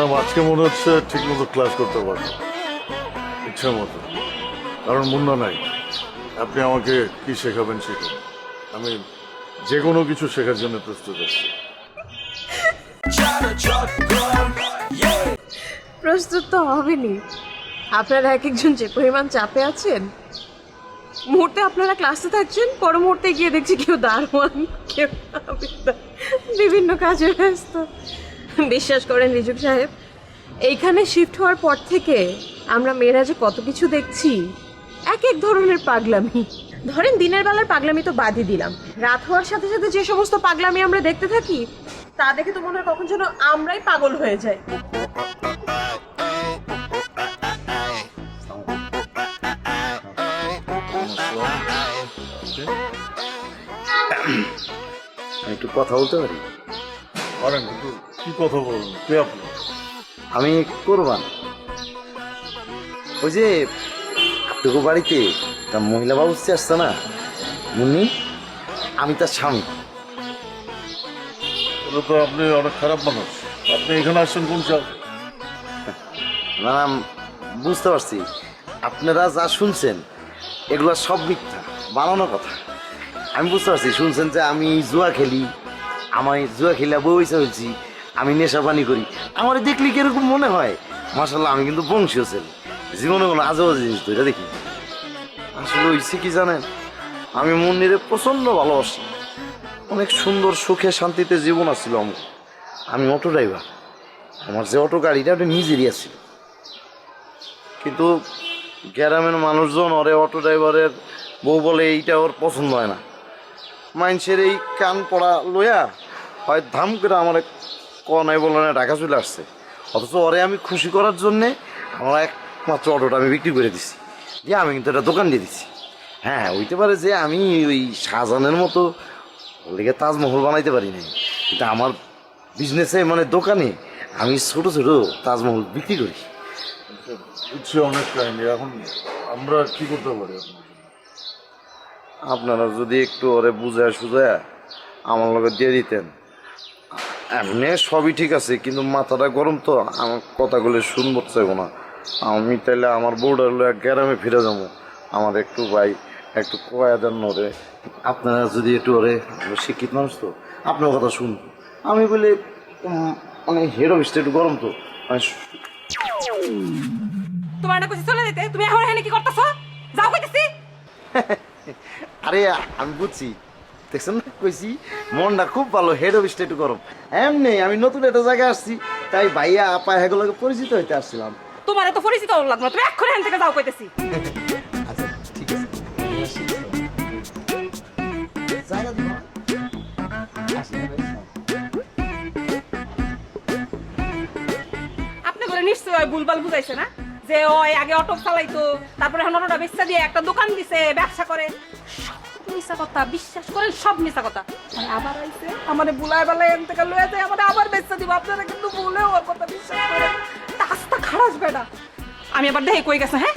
Madam, আজকে মনে হচ্ছে ঠিক মতো ক্লাস করতে পারব ইচ্ছা মতো। কারণ মুন্না নাই। আপনি আমাকে কি শেখাবেন শিখুন আমি যে কোনো কিছু শেখার জন্য প্রস্তুত আছি। প্রস্তুত তো হবেনি আপনারা এক একজন যে পরিমাণ চাপে আছেন, মুহূর্তে আপনারা ক্লাসে থাকছেন, পর মুহূর্তে গিয়ে দেখছি কেউ দারোয়ান, কেউ বিভিন্ন কাজে ব্যস্ত। বিশ্বাস করেন রিজুক সাহেব এইখানে শিফট হওয়ার পর থেকে আমরা মেয়েরা যে কত কিছু দেখছি এক এক ধরনের পাগলামি। ধরেন দিনের বেলার পাগলামি তো বাদই দিলাম। রাত হওয়ার সাথে সাথে যে সমস্ত পাগলামি আমরা দেখতে থাকি তা দেখে তো মনে হয় কখন যেন আমরাই পাগল হয়ে যাই। একটু কথা বলতে পারি? পারেন কিন্তু কি কথা বলুন কে আপনি? আমি কোরবান। ওই যে আপনাকে বাড়িতে তা মহিলা বাবুসি আসছে না মুন্নি আমি তার স্বামী। তাহলে তো আপনি অনেক খারাপ মানুষ। আপনি এখানে আসছেন কোন চাপ না না, বুঝতে পারছি। আপনারা যা শুনছেন এগুলো সব মিথ্যা বানানো কথা। আমি বুঝতে পারছি শুনছেন যে আমি জুয়া খেলি আমি জুয়া খেলে হয়েছে হয়েছি আমি নেশা পানি করি। আমার দেখলে কীরকম মনে হয়? মাসাল্লাহ আমি কিন্তু বংশীয় ছেলে। জীবনে কোনো আজও জিনিস তো এটা দেখি আসলে হয়েছে কি জানেন? আমি মন্দিরে প্রচণ্ড ভালোবাসি। অনেক সুন্দর সুখে শান্তিতে জীবন আসছিল আমার। আমি অটো ড্রাইভার। আমার যে অটো গাড়িটা, ওটা নিজেরই আছিল। কিন্তু গ্রামের মানুষজন ওরে অটো ড্রাইভারের বউ বলে, এইটা ওর পছন্দ হয় না। মানুষের এই কান পড়া লইয়া হয় ধাম করে আমার নাই বলে না ঢাকা চলে আসছে। অথচ ওরে আমি খুশি করার জন্যে আমার একমাত্র অটোটা আমি বিক্রি করে দিছি। দিয়ে আমি কিন্তু একটা দোকান দিয়ে দিছি। হ্যাঁ হইতে পারে যে আমি ওই শাহজাহানের মতো ওদিকে তাজমহল বানাইতে পারি নাই। কিন্তু আমার বিজনেসে মানে দোকানে আমি ছোট ছোট তাজমহল বিক্রি করি। বুঝছি অনেক কাহিনী। এখন আমরা কি করতে পারি আপনার আপনারা যদি একটু ওরে বুঝায় সুঝায় আমার লগে দিয়ে দিতেন। এমনি সবই ঠিক আছে কিন্তু মাথাটা গরম তো আমার কথাগুলো শুনব চাইব না। আমি তাইলে আমার বউটা হলো গ্রামে ফিরে যাব। আমার একটু ভাই একটু কয়া দেন ওরে আপনারা যদি একটু ওরে শিক্ষিত মানুষ তো আপনার কথা শুনব। আমি বলি মানে হেড অফিসটা একটু গরম তো মানে তোমার না কইছি চলে যেতে তুমি এখন এখানে কি করতেছো? যাও কইতেছি। আরে আমি বুঝছি। দেখছেন না কইছি মনটা খুব ভালো হেড অফিসটা একটু গরম এমনি আমি নতুন একটা জায়গায় আসছি তাই ভাইয়া আপা এগুলোকে পরিচিত হইতে আসছিলাম তোমার এত পরিচিত লাগল। তুমি এক্ষুনি এখান থেকে যাও কইতেছি আচ্ছা ঠিক আছে জায়গা দিবা? আসি, আসি। আপনি বলে নিশ্চয় ভুলভাল বুঝাইছে না যে ওই আগে অটো চালাইতো তারপরে এখন অটোটা বেচা দিয়ে একটা দোকান দিছে ব্যবসা করে মিশা কথা, বিশ্বাস করেন সব মিশা কথা। আর আবার আইছে। আমারে বুলায় বেলায় এন থেকে লয়ে যায় আমারে আবার বেচা দিব, আপনারা কিন্তু ভুলে ওর কথা, বিশ্বাস করেন। রাস্তা খারাপ বেটা। আমি আবার দেখে কই গেছে হ্যাঁ?